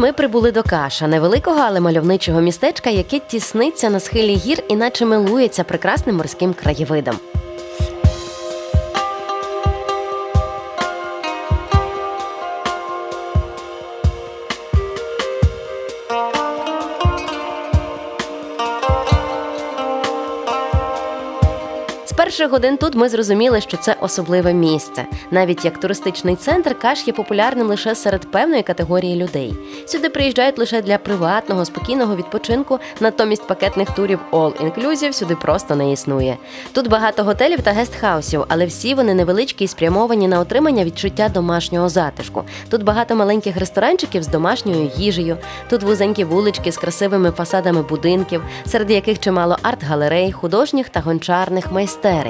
Ми прибули до Каша, невеликого, але мальовничого містечка, яке тісниться на схилі гір і наче милується прекрасним морським краєвидом. Перших годин тут ми зрозуміли, що це особливе місце. Навіть як туристичний центр, Каш є популярним лише серед певної категорії людей. Сюди приїжджають лише для приватного, спокійного відпочинку, натомість пакетних турів All Inclusive сюди просто не існує. Тут багато готелів та гестхаусів, але всі вони невеличкі і спрямовані на отримання відчуття домашнього затишку. Тут багато маленьких ресторанчиків з домашньою їжею. Тут вузенькі вулички з красивими фасадами будинків, серед яких чимало арт-галерей, художніх та гончарних майстерень.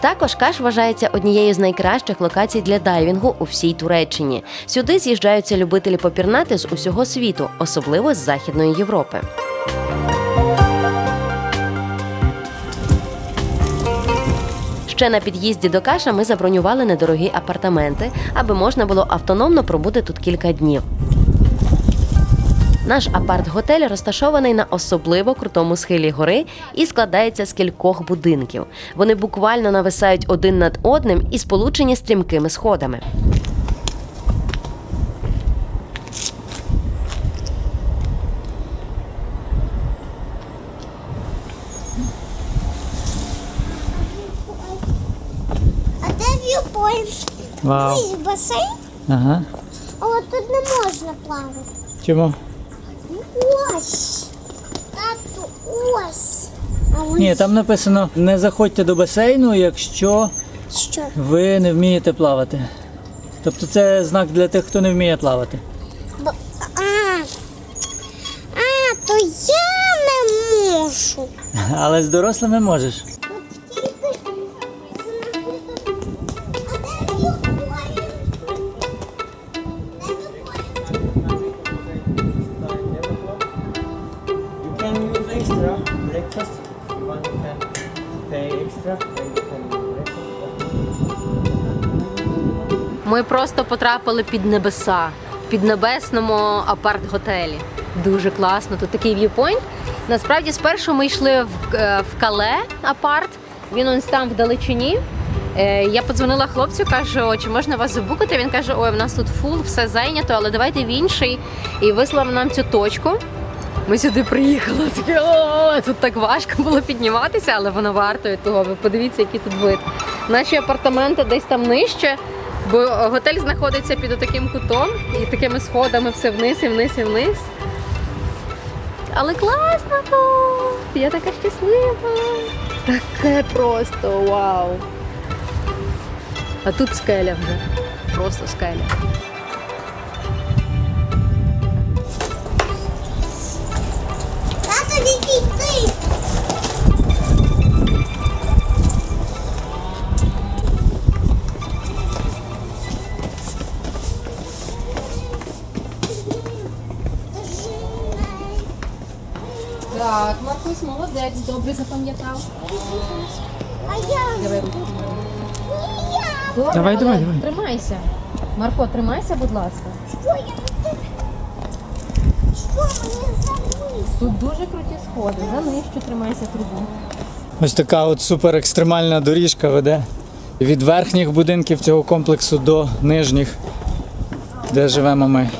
Також Каш вважається однією з найкращих локацій для дайвінгу у всій Туреччині. Сюди з'їжджаються любителі попірнати з усього світу, особливо з Західної Європи. Ще на під'їзді до Каша ми забронювали недорогі апартаменти, аби можна було автономно пробути тут кілька днів. Наш апарт-готель розташований на особливо крутому схилі гори і складається з кількох будинків. Вони буквально нависають один над одним і сполучені стрімкими сходами. А де в'юпойнт? Вау. Басейн, Ага. а от тут не можна плавати. Чому? Ось. Тату, ось. А ось Ні, там написано: не заходьте до басейну, якщо що? ви не вмієте плавати. Тобто це знак для тих, хто не вміє плавати. Бо- А, а, то я не можу. Але з дорослими можеш. Потрапили під небеса в піднебесному апарт-готелі. Дуже класно. Тут такий в'юпойнт. Насправді, спершу ми йшли в, е, в Кале апарт. Він ось там вдалечині. Е, Я подзвонила хлопцю, кажу, чи можна вас забукати? Він каже: Ой, в нас тут фул, все зайнято, але давайте в інший. І вислав нам цю точку. Ми сюди приїхали. Таке, о, тут так важко було підніматися, але воно варто того. Ви подивіться, який тут вид. Наші апартаменти десь там нижче, бо готель знаходиться під таким кутом і такими сходами все вниз і вниз і вниз. Але класно тут! Я така щаслива. Таке просто вау. А тут скеля вже. Просто скеля. Тато, відійди. Так, Маркус молодець, добре запам'ятав. А я. Давай руку. Добре, Давай, але давай, давай. Тримайся. Марко, тримайся, будь ласка. Що я не те- Що мені забути? Тут дуже круті сходи. За нижчу тримайся трубу. Ось така от супер екстремальна доріжка веде від верхніх будинків цього комплексу до нижніх, де живемо ми.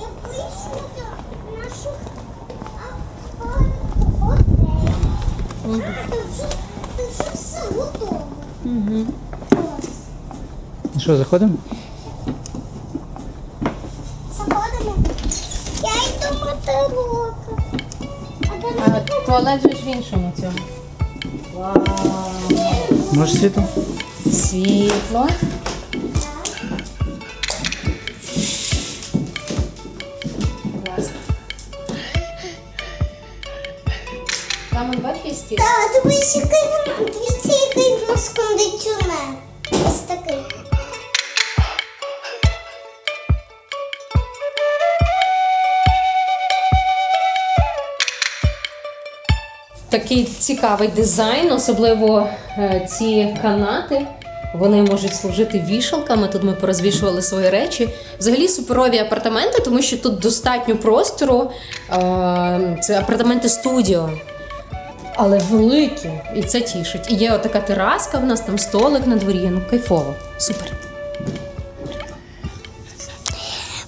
Я прийшла до наших апартаментів. Це вже, це вже все готово. Що, заходимо? Заходимо. Я йду моторока. А туалет же ж в іншому цьому. Вау. Може світло? Світло. Там он бачиш стіл? Та, дивись, який в нас кондиціонер. Ось такий. Такий цікавий дизайн, особливо е, ці канати. Вони можуть служити вішалками. Тут ми порозвішували свої речі. Взагалі суперові апартаменти, тому що тут достатньо простору. Е, Це апартаменти студіо. Але великі, і це тішить. І є отака тераска, в нас там столик на дворі. Ну, кайфово. Супер.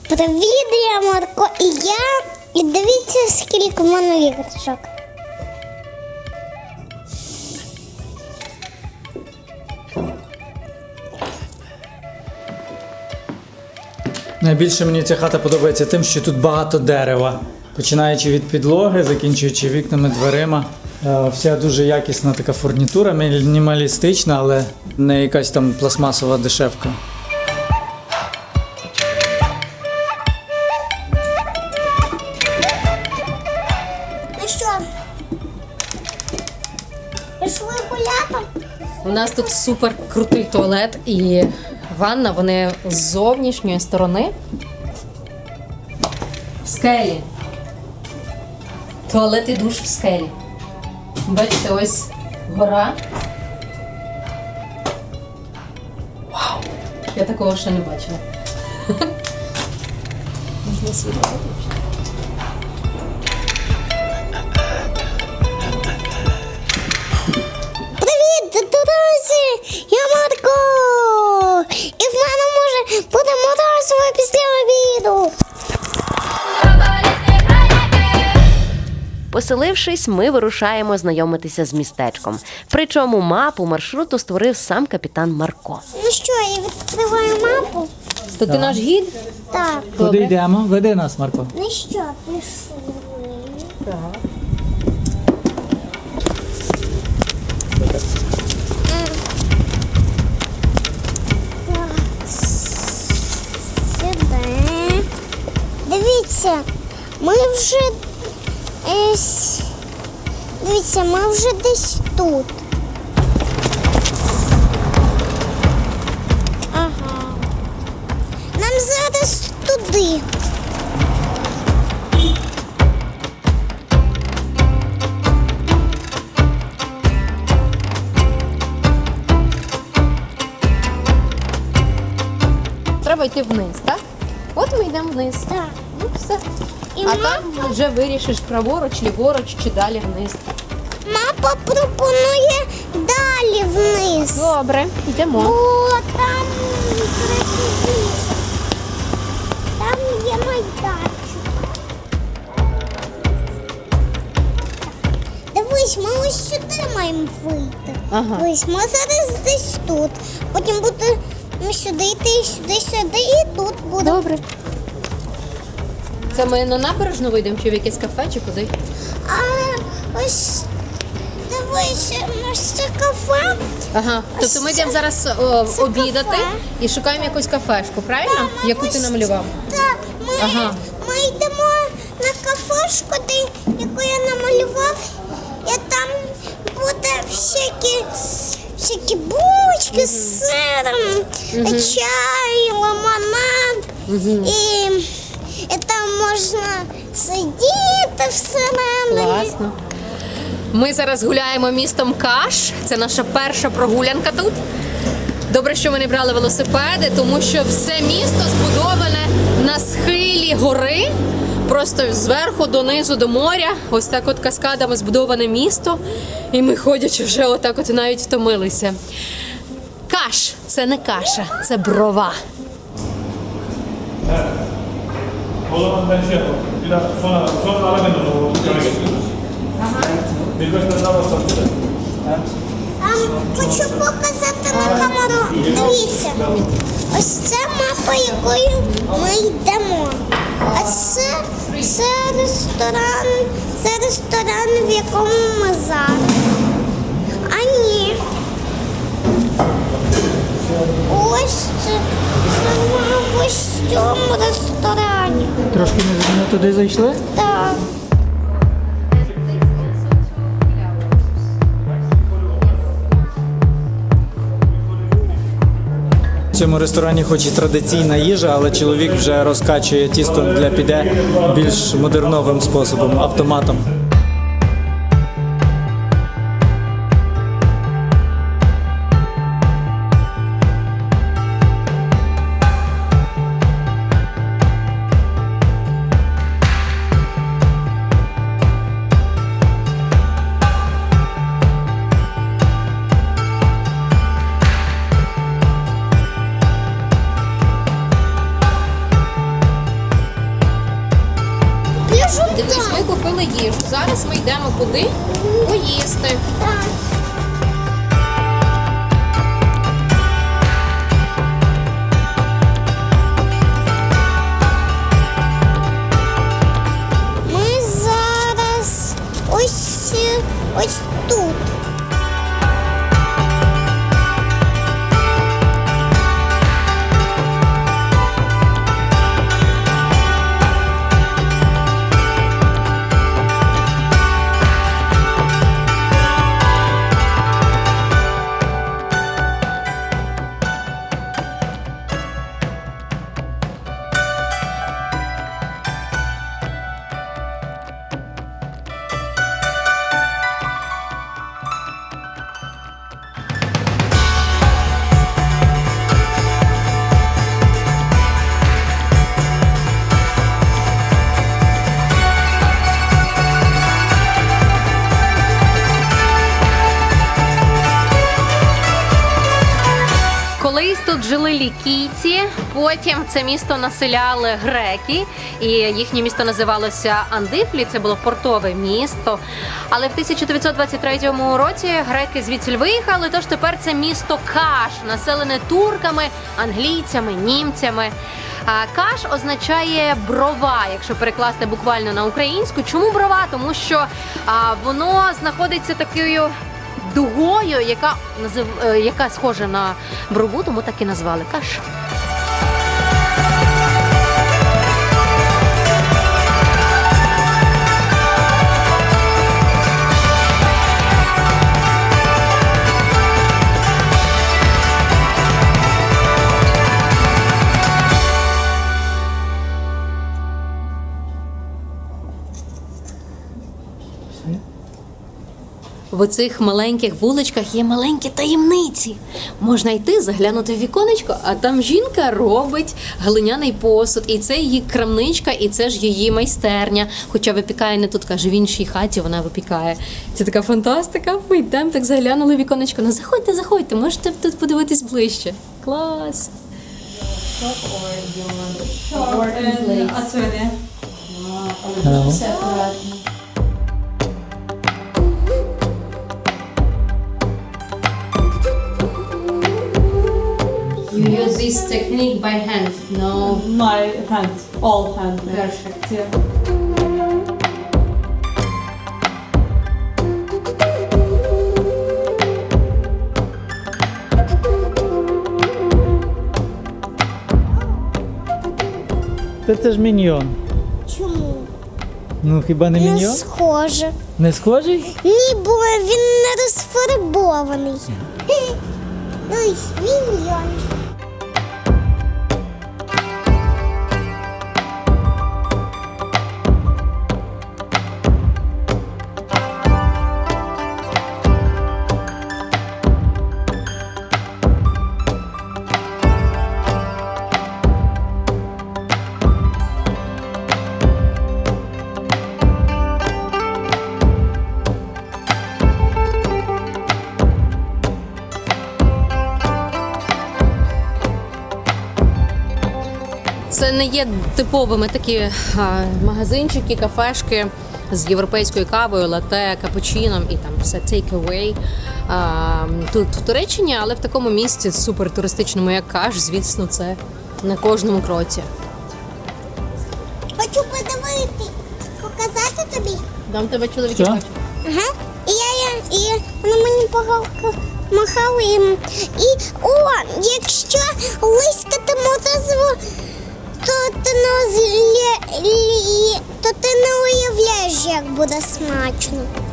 Привіт, я Марко і я. І дивіться, скільки в мене іграшок. Найбільше мені ця хата подобається тим, що тут багато дерева. Починаючи від підлоги, закінчуючи вікнами, дверима. Е, Вся дуже якісна така фурнітура, мінімалістична, але не якась там пластмасова дешевка. Ну що? Пішли гуляти? У нас тут супер крутий туалет і ванна. Вони з зовнішньої сторони. В скелі. Туалет і душ в скелі. Бачите, ось гора. Вау! Я такого ще не бачила. Можна світло І в мене може буде морозиво після обіду. Поселившись, ми вирушаємо знайомитися з містечком. Причому мапу маршруту створив сам капітан Марко. Ну що, я відкриваю мапу? То ти наш гід? Так. Куди йдемо? Веди нас, Марко. Ну що, пішли. Сюди. Дивіться, ми вже дивіться, ми вже десь тут. Ага. Нам зараз туди. Треба йти вниз, так? От ми йдемо вниз. Так. Все. І А там вже вирішиш праворуч, ліворуч чи далі вниз. Мапа пропонує далі вниз. Добре, йдемо. О, там. Там є майданчик. Дивись, ми ось сюди маємо вийти. Ага. Дивись, ми зараз десь тут. Потім буде ми сюди йти, сюди, сюди і тут буде. Добре. Це ми на набережну вийдемо чи в якесь кафе, чи куди? А ось дивись, ось це кафе. Ага. Тобто ми йдемо зараз о, Це обідати кафе. і шукаємо якусь кафешку, правильно? Ми Яку ти ось- намалював? Так, ми, Ага. ми йдемо на кафешку, де, яку я намалював, і там буде всякі, всякі булочки з сиром, чай, лимонад. І, і там можна сидіти всередині. Класно. Ми зараз гуляємо містом Каш. Це наша перша прогулянка тут. Добре, що ми не брали велосипеди, тому що все місто збудоване на схилі гори. Просто зверху донизу до моря. Ось так от каскадами збудоване місто. І ми ходячи вже отак от навіть втомилися. Каш це не каша, це брова. O zaman ben şey yapalım. Biraz sonra, sonra ara beni o getiriyoruz. Birkaç tane daha. А, хочу показати на камеру. Дивіться. Ось це мапа, якою ми йдемо. А це, це ресторан, це ресторан, в якому ми зараз. А ні. Ми в цьому ресторані. Трошки не, не туди зайшли? Так. В цьому ресторані хоч і традиційна їжа, але чоловік вже розкачує тісто для піде більш модерновим способом, автоматом. Ось тут. Жили потім це місто населяли греки, і їхнє місто називалося Андифлі. Це було портове місто. Але в 1923 році греки звідси виїхали. Тож тепер це місто Каш, населене турками, англійцями, німцями. Каш означає брова, якщо перекласти буквально на українську. Чому брова? Тому що воно знаходиться такою дугою, яка назив... е, яка схожа на брову, тому так і назвали каш. В цих маленьких вуличках є маленькі таємниці. Можна йти, заглянути в віконечко, а там жінка робить глиняний посуд, і це її крамничка, і це ж її майстерня. Хоча випікає не тут, каже, в іншій хаті вона випікає. Це така фантастика. Ми йдемо, так заглянули в віконечко. Ну заходьте, заходьте, можете тут подивитись ближче. Клас! You use this technique by hand, no My hand, all hand. perfect. Yeah. Та це ж міньйон. Чому? Ну хіба не Не міньйон? схоже. Не схожий? Ні, бо він не розфарбований. Міньйон. Це не є типовими такі магазинчики, кафешки з європейською кавою, лате, капучином і там все take away. А, тут в Туреччині, але в такому місці супер туристичному, як каш, звісно, це на кожному кроці. Хочу подивити. Показати тобі. Дам тебе чоловічок. Що? Ага. І я, я, і вона мені погавка махала і, і о, якщо мотозву, то ти не то ти не уявляєш, як буде смачно.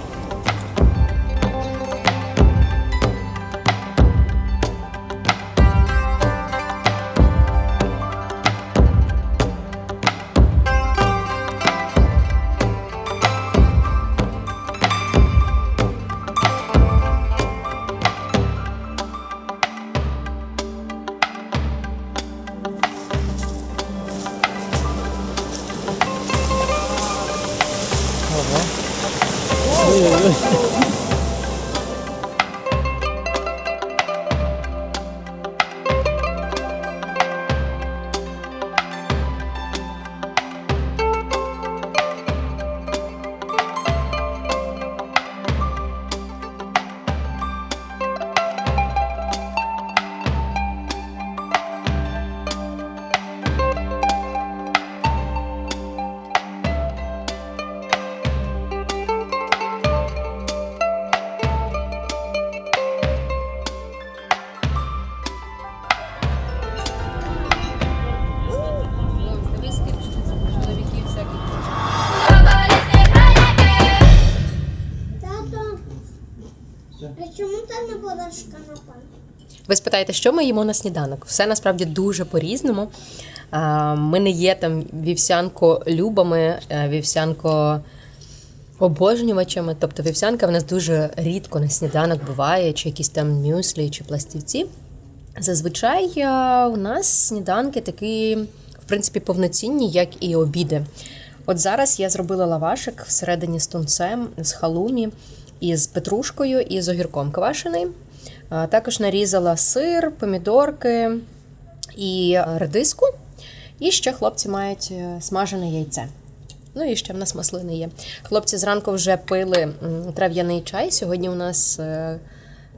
Ви спитаєте, що ми їмо на сніданок? Все насправді дуже по-різному. Ми не є там вівсянко-любами, е, вівсянко обожнювачами. Тобто вівсянка в нас дуже рідко на сніданок буває, чи якісь там мюслі, чи пластівці. Зазвичай е, у нас сніданки такі, в принципі, повноцінні, як і обіди. От зараз я зробила лавашик всередині з тунцем, з халумі, із петрушкою і з огірком квашений. Також нарізала сир, помідорки і редиску. І ще хлопці мають е, смажене яйце. Ну і ще в нас маслини є. Хлопці зранку вже пили трав'яний чай. Сьогодні у нас е,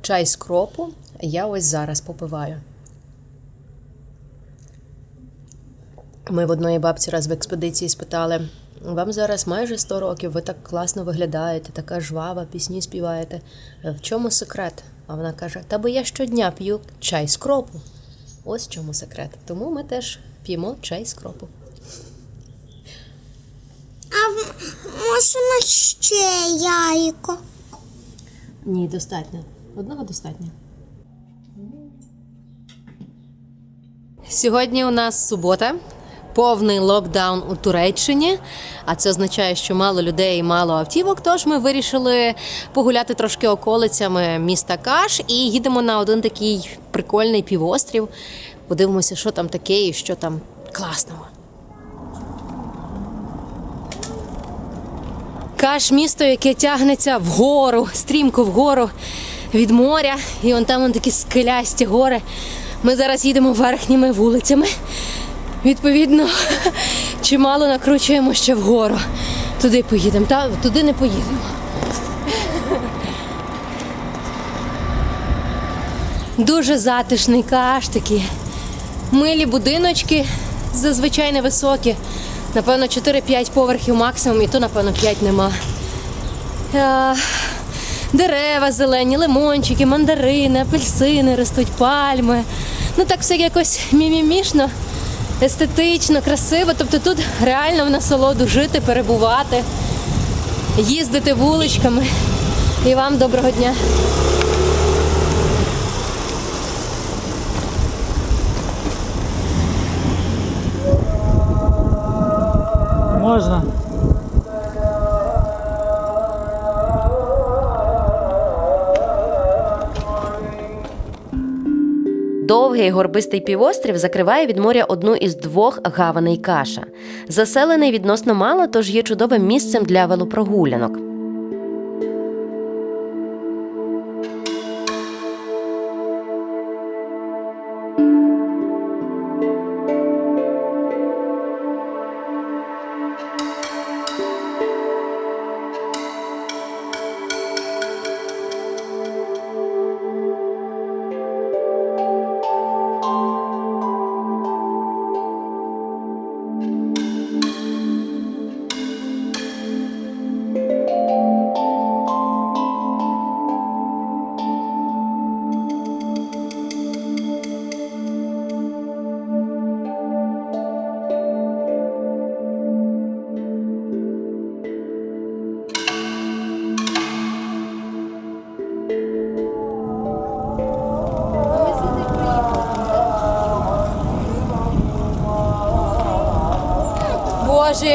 чай з кропу. Я ось зараз попиваю. Ми в одної бабці раз в експедиції спитали: вам зараз майже 100 років, ви так класно виглядаєте, така жвава, пісні співаєте. В чому секрет? А вона каже: Та бо я щодня п'ю чай з кропу. Ось в чому секрет. Тому ми теж п'ємо чай з кропу. А можна ще яйко? Ні, достатньо. Одного достатньо. Сьогодні у нас субота, повний локдаун у Туреччині. А це означає, що мало людей, мало автівок. Тож ми вирішили погуляти трошки околицями міста Каш і їдемо на один такий прикольний півострів. Подивимося, що там таке і що там класного. Каш місто, яке тягнеться вгору, стрімко вгору від моря, і он там он такі скелясті гори. Ми зараз їдемо верхніми вулицями. Відповідно, чимало накручуємо ще вгору. Туди поїдемо, та туди не поїдемо. Дуже затишний каш такі. Милі будиночки, зазвичай невисокі. Напевно, 4-5 поверхів максимум, і то, напевно, 5 нема. Е, Дерева зелені, лимончики, мандарини, апельсини ростуть, пальми. Ну так все якось мімімішно, естетично, красиво. Тобто тут реально в насолоду жити, перебувати, їздити вуличками. І вам доброго дня. Можна. Довгий горбистий півострів закриває від моря одну із двох гаваней каша. Заселений відносно мало, тож є чудовим місцем для велопрогулянок.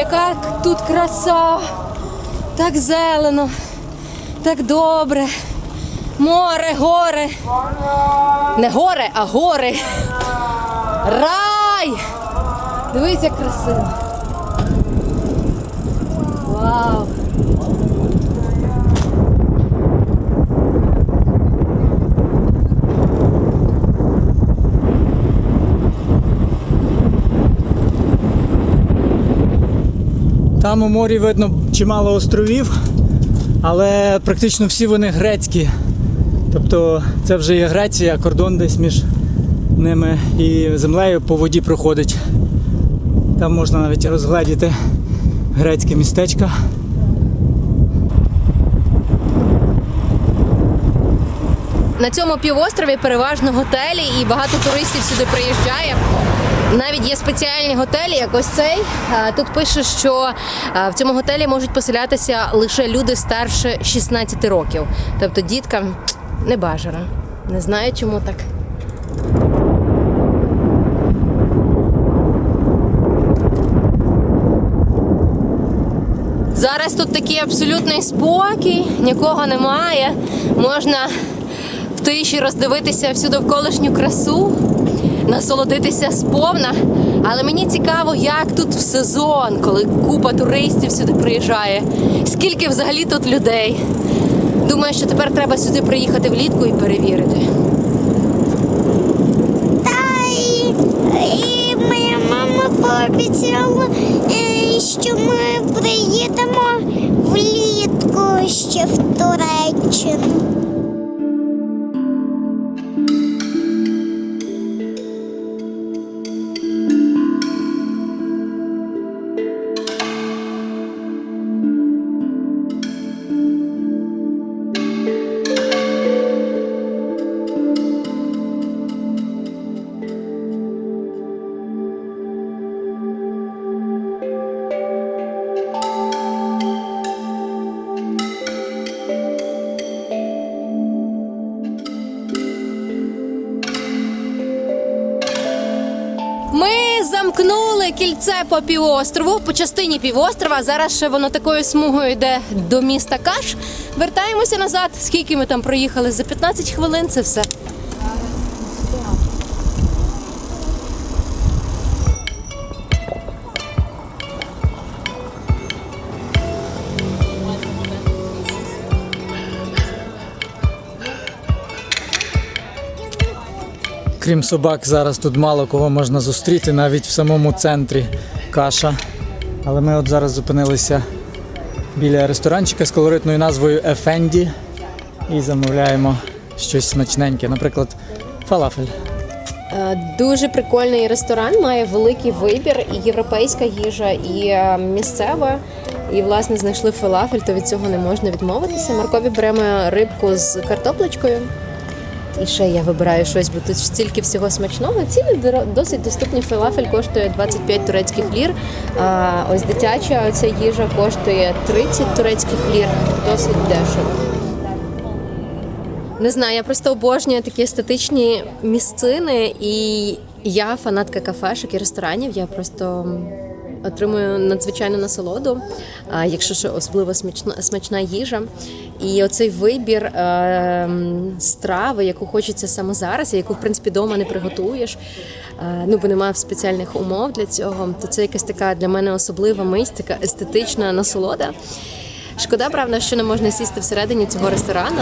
Яка тут краса! Так зелено, так добре. Море, горе. Не горе, а гори. Рай! Дивись, як красиво. Вау! Там у морі видно чимало островів, але практично всі вони грецькі. Тобто це вже є Греція, кордон десь між ними і землею по воді проходить. Там можна навіть розгледіти грецьке містечко. На цьому півострові переважно готелі і багато туристів сюди приїжджає. Навіть є спеціальні готелі, як ось цей. Тут пише, що в цьому готелі можуть поселятися лише люди старше 16 років. Тобто діткам не бажано. Не знаю, чому так. Зараз тут такий абсолютний спокій, нікого немає. Можна в тиші роздивитися всю довколишню красу насолодитися сповна. Але мені цікаво, як тут в сезон, коли купа туристів сюди приїжджає, скільки взагалі тут людей. Думаю, що тепер треба сюди приїхати влітку і перевірити. Та і, і моя мама пообіцяла, е, що ми приїдемо влітку ще в Туреччину. Кільце по півострову, по частині півострова. Зараз ще воно такою смугою йде до міста Каш. Вертаємося назад. Скільки ми там проїхали? За 15 хвилин це все. Крім собак, зараз тут мало кого можна зустріти, навіть в самому центрі каша. Але ми от зараз зупинилися біля ресторанчика з колоритною назвою Ефенді і замовляємо щось смачненьке, наприклад, фалафель. Е, Дуже прикольний ресторан, має великий вибір, і європейська їжа, і е, місцева. І власне знайшли фалафель, то від цього не можна відмовитися. Маркові беремо рибку з картоплечкою. І ще я вибираю щось, бо тут стільки всього смачного. Ціни досить доступні. Фалафель коштує 25 турецьких лір. А ось дитяча оця їжа коштує 30 турецьких лір. Досить дешево. Не знаю, я просто обожнюю такі естетичні місцини, і я фанатка кафешок і ресторанів. Я просто отримую надзвичайну насолоду, якщо ще особливо смачна, смачна їжа. І оцей вибір е, страви, яку хочеться саме зараз, яку в принципі вдома не приготуєш. е, Ну, бо немає спеціальних умов для цього. То це якась така для мене особлива мить, така естетична насолода. Шкода, правда, що не можна сісти всередині цього ресторану.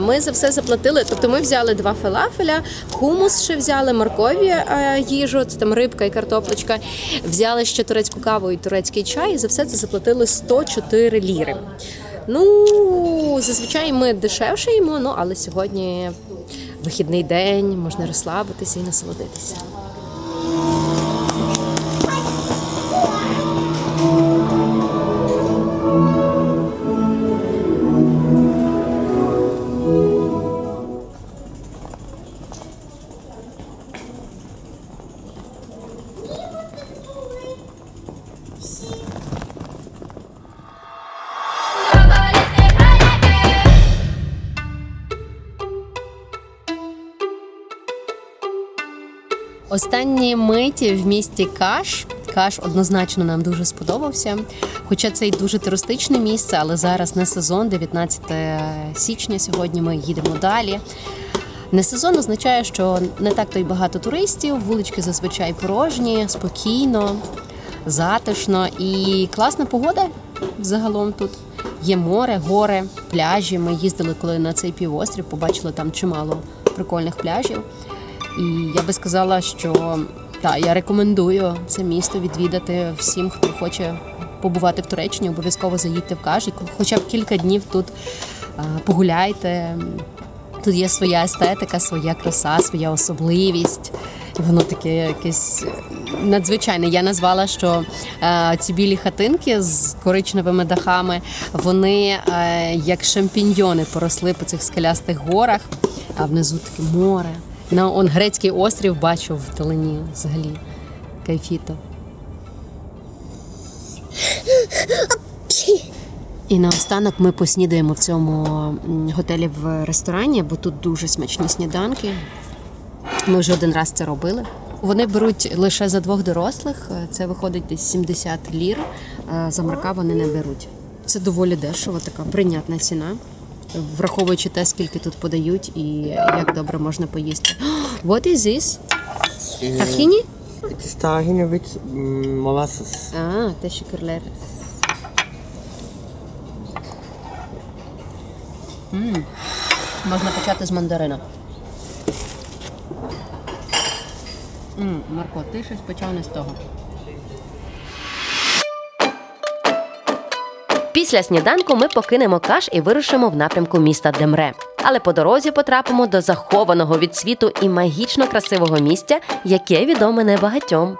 Ми за все заплатили. Тобто ми взяли два фалафеля, хумус ще взяли, моркові е, їжу, це там рибка і картоплечка. Взяли ще турецьку каву і турецький чай. І за все це заплатили 104 ліри. Ну, зазвичай ми дешевше їмо, ну але сьогодні вихідний день, можна розслабитися і насолодитися. Останні миті в місті Каш. Каш однозначно нам дуже сподобався. Хоча це й дуже туристичне місце, але зараз не сезон, 19 січня. Сьогодні ми їдемо далі. Не сезон означає, що не так то й багато туристів, вулички зазвичай порожні, спокійно, затишно і класна погода загалом тут. Є море, гори, пляжі. Ми їздили коли на цей півострів, побачили там чимало прикольних пляжів. І я би сказала, що та, я рекомендую це місто відвідати всім, хто хоче побувати в Туреччині, обов'язково заїдьте в Каш, хоча б кілька днів тут погуляйте. Тут є своя естетика, своя краса, своя особливість. Воно таке якесь надзвичайне. Я назвала, що е, ці білі хатинки з коричневими дахами, вони е, як шампіньйони поросли по цих скелястих горах, а внизу таке море. На он грецький острів бачу в Талині взагалі. Кайфіто. І наостанок ми поснідаємо в цьому готелі в ресторані, бо тут дуже смачні сніданки. Ми вже один раз це робили. Вони беруть лише за двох дорослих. Це виходить десь 70 лір. е, за марка вони не беруть. Це доволі дешево, така прийнятна ціна, враховуючи те, скільки тут подають і як добре можна поїсти. What is this? Тахіні? It is tahini with mm, molasses. А, тешікерлер. Можна почати з мандарина. Марко, ти щось почав не з того. Після сніданку ми покинемо каш і вирушимо в напрямку міста Демре. Але по дорозі потрапимо до захованого від світу і магічно красивого місця, яке відоме небагатьом.